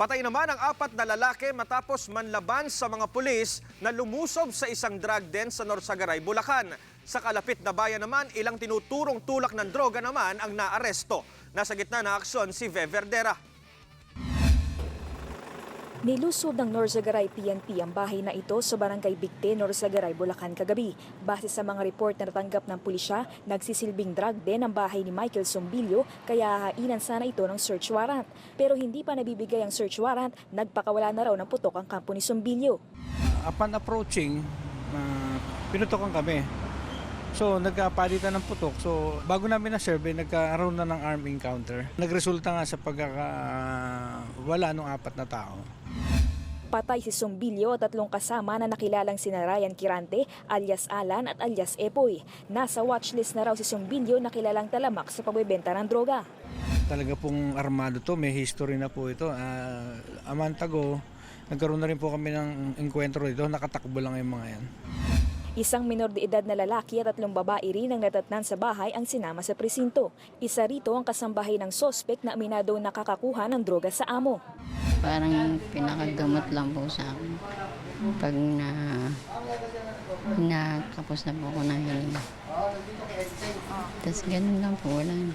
Patay naman ang apat na lalaki matapos manlaban sa mga pulis na lumusob sa isang drug den sa Norsagaray, Bulacan. Sa kalapit na bayan naman, ilang tinuturong tulak ng droga naman ang naaresto. Nasa gitna ng aksyon si Ve Verdera. Nilusob ng Norzagaray PNP ang bahay na ito sa barangay Bigte, Norzagaray, Bulacan kagabi. Base sa mga report na natanggap ng pulisya, nagsisilbing drug den ang bahay ni Michael Sombilio kaya hainan sana ito ng search warrant. Pero hindi pa nabibigay ang search warrant, nagpakawala na raw ng putok ang kampo ni Sombilio. upon approaching, uh, pinutokan kami. So, nagkapalitan ng putok. So, bago namin na-serve, eh, nagkaroon na ng armed encounter. Nagresulta nga sa pagkakawala ng apat na tao. Patay si Sombilio at tatlong kasama na nakilalang sina Ryan Kirante, alias Alan at alias Epoy. Nasa watchlist na raw si Sombilio na kilalang talamak sa pagbebenta ng droga. Talaga pong armado to, may history na po ito. Uh, a month ago, nagkaroon na rin po kami ng enkwentro dito. Nakatakbo lang yung mga yan. Isang minor de edad na lalaki at tatlong babae rin ang natatnan sa bahay ang sinama sa presinto. Isa rito ang kasambahay ng sospek na aminado nakakakuha ng droga sa amo. Parang pinakagamot lang po sa akin. Pag na nakapos na po ako ng hininga. Tapos ganun lang po, wala na.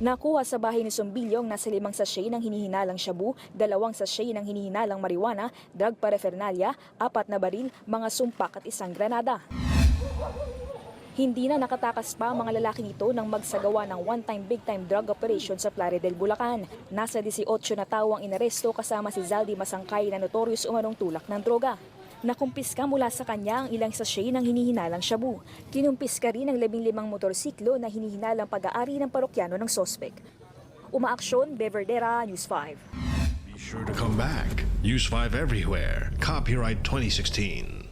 Nakuha sa bahay ni Sombilyo ang nasa limang sachet ng hinihinalang shabu, dalawang sachet ng hinihinalang marijuana, drug paraphernalia, apat na baril, mga sumpak at isang granada. Hindi na nakatakas pa ang mga lalaking ito nang magsagawa ng one-time big-time drug operation sa Plaridel, Bulacan. Nasa 18 na tao ang inaresto kasama si Zaldi Masangkay na notorious umanong tulak ng droga. Nakumpiska mula sa kanya ang ilang sachet ng hinihinalang shabu. Kinumpiska rin ang labing limang motorsiklo na hinihinalang pag-aari ng parokyano ng sospek. Umaaksyon, Beverdera, News 5. Be sure to come back. Use 5 everywhere. Copyright 2016.